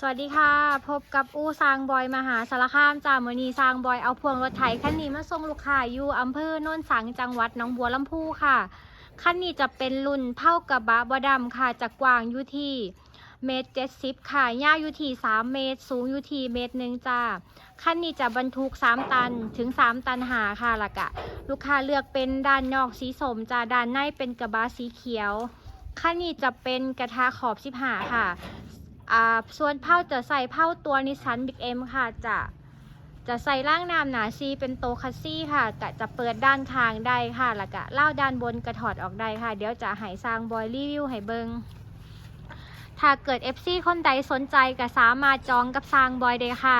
สวัสดีค่ะ พบกับอู้ซางบอยมหาสารคามจามือนีซางบอยเอาพวงรถไถคันนี้มาส่งลูกค้าอยู่อำเภอโน่นสังจังหวัดหนองบัวลำพูค่ะคันนี้จะเป็นรุ่นเท่ากระบะบอดำค่ะจากกว้างอยู่ที่เมตรเจ็ดสิบค่ะยาวอยู่ที่สามเมตร สูงอยู่ที่เมตรหนึ่งจ้าคันนี้จะบรรทุกสามตันถึงสามตันหาค่ะละกะ ลูกค้าเลือกเป็นด้านนอกสีสมจ้าด้านในเป็นกระบะสีเขียวคันนี้จะเป็นกระทะขอบสิบหาค่ะ อ่าส่วนเผาจะใส่เผาตัวนิสันบิ๊กเอ็มค่ะจะจะใส่ร่างน้ำหนาซีเป็นโตคัสซี่ค่ะกะจะเปิดด้านทางได้ค่ะแล้วก็เล่าด้านบนกระถอดออกได้ค่ะ เดี๋ยวจะให้สร้างบอยรีวิวให้เบิงถ้าเกิด FC คนใดสนใจก็สามารถจองกับสร้างบอยได้ค่ะ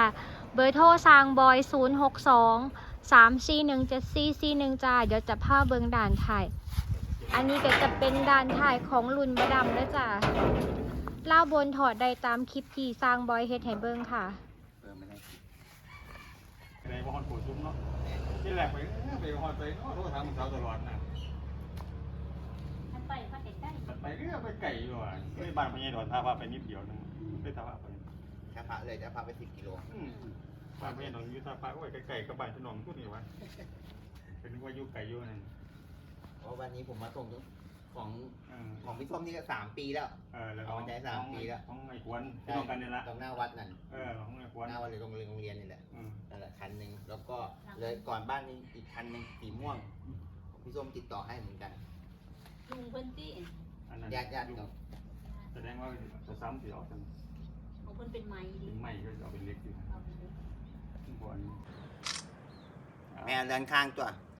เบอร์โทรสร้างบอย 062 3 4 1 7 4 4 1จ้าเดี๋ยวจะพาเบิงด่านถ่าย อันนี้ก็จะเป็นด่านถ่ายของรุ่นบดำนะจ้า ล่าบนถอดได้ตามคลิปที่สร้างบอยเฮ็ดให้เบิ่งค่ะเออไม่ได้ในบฮอนโผล่ซุ้มเนาะที่แรกไปเอ้อไปฮอนไปเนาะโทรถามสาวตลอดนะไปพัดเด็กได้ไปเรื่อยไปไก่อยู่อะเฮ้ยบ้านพญายดอนพาพาไปนิดเดียวนึงไปท่าพาไปแค่พระเลยจะพาไปสิบกิโลอืมบ้านพญายดอนอยู่ท่าพาโอ้ยไก่ๆกับบ้านพี่น้องทุกนี่วะเป็นนึกว่าอยู่ไก่อยู่นั่นเพราะวันนี้ผมมาส่งของเออ ของพี่ส้มนี่ก็สามปีแล้วเออแล้วเอาใจสามปีแล้วของไอ้กวนพี่น้องกันนี่ละตรงหน้าวัดนั่นเออของไอ้กวนหน้าวัดเลยโรงเรียนโรงเรียนนี่แหละอืมนั่นแหละคันหนึ่งแล้วก็เลยก่อนบ้านนี้อีกคันหนึ่งสีม่วงของพี่ส้มติดต่อให้เหมือนกันลุงเพิ่นตี้อันนั้นญาติญาติกับแสดงว่าจะซ้ำสิออกกันของเพิ่นเป็นไม้ดิเป็นไม้ก็จะเอาเป็นเล็กอยู่เอาไปเลยบัวนี้แมวด้านข้างตัว